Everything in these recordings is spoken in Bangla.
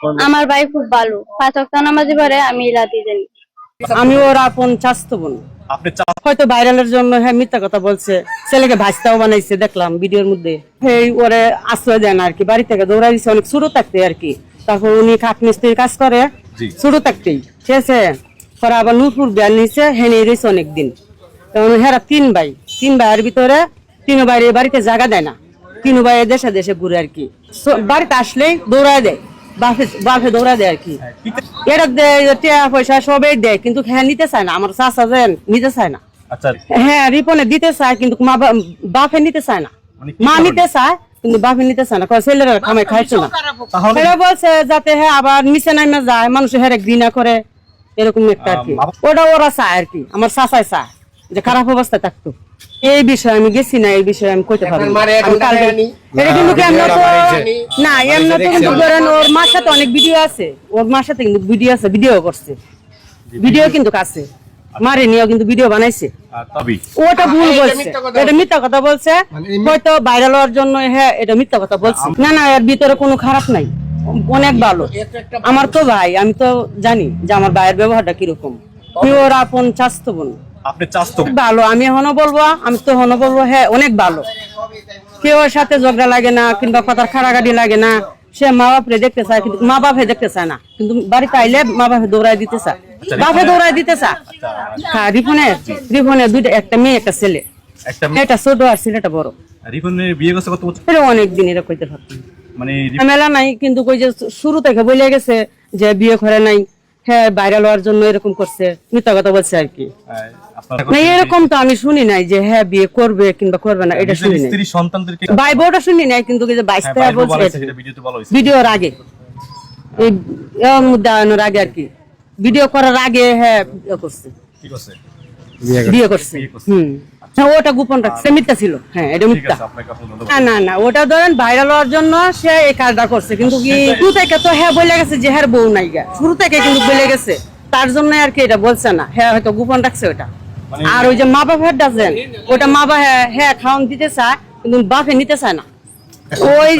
আমার ভাই খুব ভালো পাঁচ ওয়াক্ত নামাজি পড়ে আমি রাতে জানি আমি ওর আপন চাস্ত বোন। হয়তো ভাইরালের জন্য হ্যাঁ মিথ্যা কথা বলছে। ছেলেকে ভাজতাও বানাইছে দেখলাম ভিডিওর মধ্যে। এই ওরে আশ্রয় দেন আর কি বাড়ি থেকে দৌড়া দিচ্ছে অনেক ছোট থাকতে আর কি। তারপর উনি কাঠ মিস্ত্রির কাজ করে জি। ছোট থাকতেই। ঠিক আছে? পরে আবার নূরপুর বিয়ার নিচে হেনে রয়েছে অনেকদিন। তখন হেরা তিন ভাই। তিন ভাইয়ের ভিতরে তিন ভাইয়ের বাড়িতে জায়গা দেয় না। তিন ভাই দেশে দেশে ঘুরে আর কি। বাড়িতে আসলেই দৌড়ায় দেয়। বাপে বাপে দৌড়া দেয় আর কি। এরা দেয় টাকা পয়সা সবই দেয় কিন্তু হ্যাঁ নিতে চায় না। আমার চাষা যে নিতে চায় না। আচ্ছা। হ্যাঁ রিপনে দিতে চায় কিন্তু মা বাপে নিতে চায় না। মানে মা নিতে চায় কিন্তু বাপে নিতে চায় না। ছেলেরা খাইছে না। এরা বলছে যাতে হ্যাঁ আবার নিচে নামে যায় মানুষ হ্যাঁ ঘৃণা করে এরকম একটা আর কি। ওটা ওরা চায় আর কি। আমার চাচাই চায়। যে খারাপ অবস্থায় থাকতো। এই বিষয়ে আমি গেছি না এই বিষয়ে আমি কইতে পারব না। এটা কিন্তু কি তো না এমনি তো কিন্তু ধরেন ওর মার সাথে অনেক ভিডিও আছে। ওর মার সাথে কিন্তু ভিডিও আছে ভিডিও করছে। ভিডিও কিন্তু কাছে। মারে নিয়েও কিন্তু ভিডিও বানাইছে। ওটা ভুল বলছে। এটা মিথ্যা কথা বলছে। হয়তো ভাইরাল হওয়ার জন্য হ্যাঁ এটা মিথ্যা কথা বলছে। না না এর ভিতরে কোনো খারাপ নাই। অনেক ভালো। আমার তো ভাই আমি তো জানি যে আমার ভাইয়ের ব্যবহারটা কীরকম। ওর আপন চাস্ত বোন আপনি চাষ তো ভালো আমি এখনও বলব আমি তো এখনও বলব হ্যাঁ অনেক ভালো। কেউ সাথে ঝগড়া লাগে না কিংবা কথার খাড়াগাড়ি লাগে না। সে মা বাপরে দেখতে চায় কিন্তু মা বাপে দেখতে চায় না। কিন্তু বাড়িতে আইলে মা বাপে দৌড়াই দিতে চায়। বাপে দিতে চায়। হ্যাঁ রিফনের রিফনের দুইটা একটা মেয়ে একটা ছেলে। একটা এটা ছোট আর ছেলেটা বড়। রিফনের বিয়ে করছে কত বছর? অনেক দিন এটা কইতে পারতাম মানে ঝামেলা নাই কিন্তু কই যে শুরু থেকে বলে গেছে যে বিয়ে করে নাই। হ্যাঁ ভাইরাল হওয়ার জন্য এরকম করছে। মিথ্যা কথা বলছে আর কি। না এরকম তো আমি শুনি নাই যে হ্যাঁ বিয়ে করবে কিংবা করবে না এটা শুনি নাই। সন্তানদেরকে ভাই বউটা শুনি নাই কিন্তু যে বাইশ হ্যাঁ, টাকা বলছে হয়েছে, সেটা ভিডিওতে বলা হয়েছে। ভিডিওর আগে। এই এর আগে আর কি। ভিডিও করার আগে হ্যাঁ করছে? বিয়ে করছে। বিয়ে করছে। হুম। হ্যাঁ ওটা গোপন রাখছে। মিথ্যা ছিল। হ্যাঁ এটা মিথ্যা। না না না ওটা ধরেন ভাইরাল হওয়ার জন্য সে এই কাজটা করছে। কিন্তু কি শুরু থেকে তো হ্যাঁ বলে গেছে যে হ্যাঁ বউ নাই শুরু থেকে কিন্তু বলে গেছে। তার জন্য আর কি এটা বলছে না। হ্যাঁ হয়তো গোপন রাখছে ওটা। মানে- আর ওই যে মা বাপের ডাজেন ওটা মা বাবা হ্যাঁ হ্যাঁ খাওয়ান দিতে চায় কিন্তু বাপে নিতে চায় না। ওই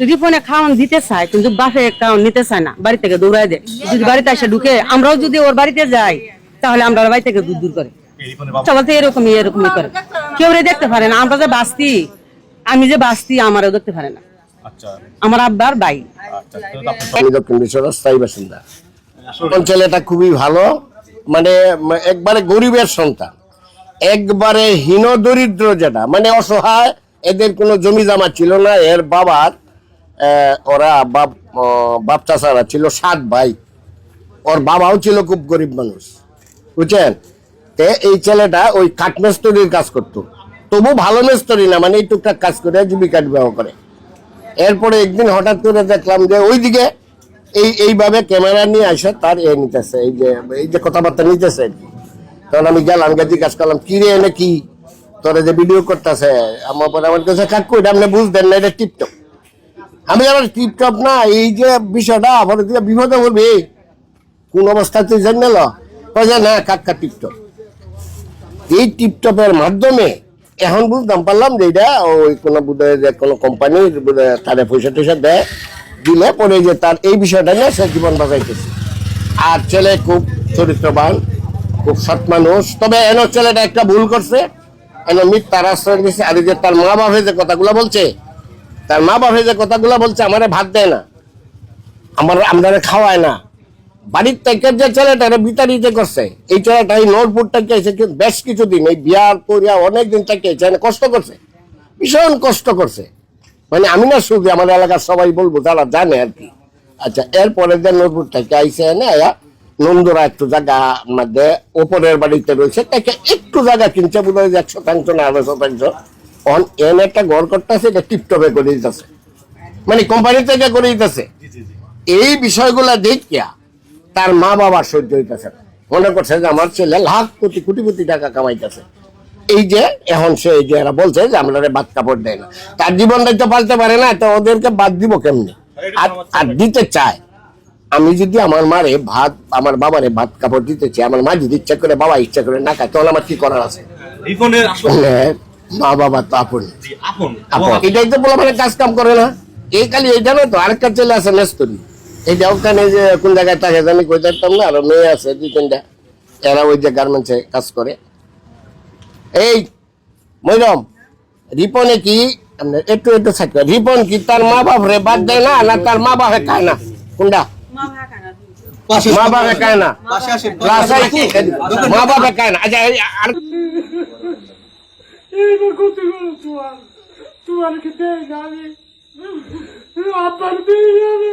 রিফোনে খাওয়ান দিতে চায় কিন্তু বাপে খাওয়ান নিতে চায় না বাড়ি থেকে দৌড়ায় দেয়। যদি বাড়িতে এসে ঢুকে আমরাও যদি ওর বাড়িতে যাই তাহলে আমরা ওর বাড়ি থেকে দূর দূর করে। এরকমই এরকমই করে। কেউ রে দেখতে পারে না আমরা যে বাস্তি আমি যে বাস্তি আমারও দেখতে পারে না। আচ্ছা। আমার আব্বার ভাই। আচ্ছা আমি দক্ষিণ বিশ্বনাথ স্থায়ী বাসিন্দা। ছেলেটা খুবই ভালো মানে একবারে গরিবের সন্তান। একবারে হীন দরিদ্র যেটা মানে অসহায় এদের কোনো জমি জমা ছিল না। এর বাবার আহ, ওরা বাপ বাপ চাচারা ছিল সাত ভাই। ওর বাবাও ছিল খুব গরিব মানুষ। বুঝছেন? তে এই ছেলেটা ওই কাঠ মেস্তরির কাজ করতো। তবু ভালো মেস্তরি না মানে এই টুকটাক কাজ করে জীবিকা নির্বাহ করে। এরপরে একদিন হঠাৎ করে দেখলাম যে ওইদিকে এই, এইভাবে ক্যামেরা নিয়ে আসে, তার এ নিতেছে, এই যে এই যে কথাবার্তা নিতেছে আর কি। তখন আমি গেলাম গেছি কাজ করলাম, কি রে, এনে কি? তোরা যে ভিডিও করতেছে, আমার পরে আমার কাছে কাকু এটা আপনি বুঝতেন না, এটা টিপটপ। আমি আমার টিপটপ না, এই যে বিষয়টা আমার বিপদে বলবি কোন অবস্থা তুই জানি না কয়ে না কাকা টিপটপ। এই টিপটপের মাধ্যমে এখন বুঝতাম পারলাম যে এটা ওই কোনো বোধহয় যে কোনো কোম্পানির তারে পয়সা টয়সা দেয়, দিলে পরে যে তার এই বিষয়টা নিয়ে সে জীবন বাঁচাইতেছে। আর ছেলে খুব চরিত্রবান, খুব সৎ মানুষ। তবে এন ছেলেটা একটা ভুল করছে। এন মিথ্যার আশ্রয় দিচ্ছে আর যে তার মা বাপে যে কথাগুলো বলছে, তার মা বাপে যে কথাগুলো বলছে, আমারে ভাত দেয় না। আমার আমরা খাওয়ায় না। বাড়ির থেকে যে ছেলেটারে বিতাড়িতে করছে এই ছেলেটা এই নোটপুর থেকে এসে বেশ কিছুদিন এই বিয়ার করিয়া অনেক দিন থেকে কষ্ট করছে ভীষণ কষ্ট করছে। মানে আমি না শুধু আমার এলাকার সবাই বলব যারা জানে আর কি। আচ্ছা এরপরে যে নোটপুর থেকে আইসে আয়া নন্দরা একটু জায়গা মধ্যে ওপরের বাড়িতে রয়েছে তাকে একটু জায়গা কিনছে বোধ হয় এক শতাংশ না আড়াই শতাংশ অন এনে একটা ঘর করতেছে এটা টিপটপে করে দিতেছে মানে কোম্পানি থেকে করে দিতেছে এই বিষয়গুলা দেখিয়া তার মা বাবার সহ্য হইতেছে না। মনে করছে যে আমার ছেলে লাখ কোটি কোটি কোটি টাকা কামাইতেছে। এই যে এখন সে এই যে এরা বলছে যে আমরা বাদ কাপড় দেয় না। তার জীবনটা তো পালতে পারে না তো ওদেরকে বাদ দিব কেমনি? আর দিতে চায়। আমি যদি আমার মারে ভাত আমার বাবারে ভাত কাপড় দিতে চাই আমার মা যদি ইচ্ছা করে বাবা ইচ্ছা করে না খায় তাহলে আমার কি করার আছে? মা বাবা তো আপন। আপন। এটাই তো বলে মানে কাজ কাম করে না। এই খালি এইটা নয় তো আরেকটা ছেলে আছে মেস্তরি এই যে ওখানে যে কোন জায়গায় থাকে জানি কই থাকতাম না আরও মেয়ে আছে দুই তিনটা। এরা ওই যে গার্মেন্টসে কাজ করে। এই মৈরম রিপনে কি একটু একটু থাকবে রিপন কি তার মা বাপ রে বাদ দেয় না না তার মা বাপে খায় না? কোনটা? মা বাপে খায় না? ক্লাস মা বাপে খায় না। আচ্ছা তোমার? কি দেয় যাবে আব্বার দিয়ে যাবে।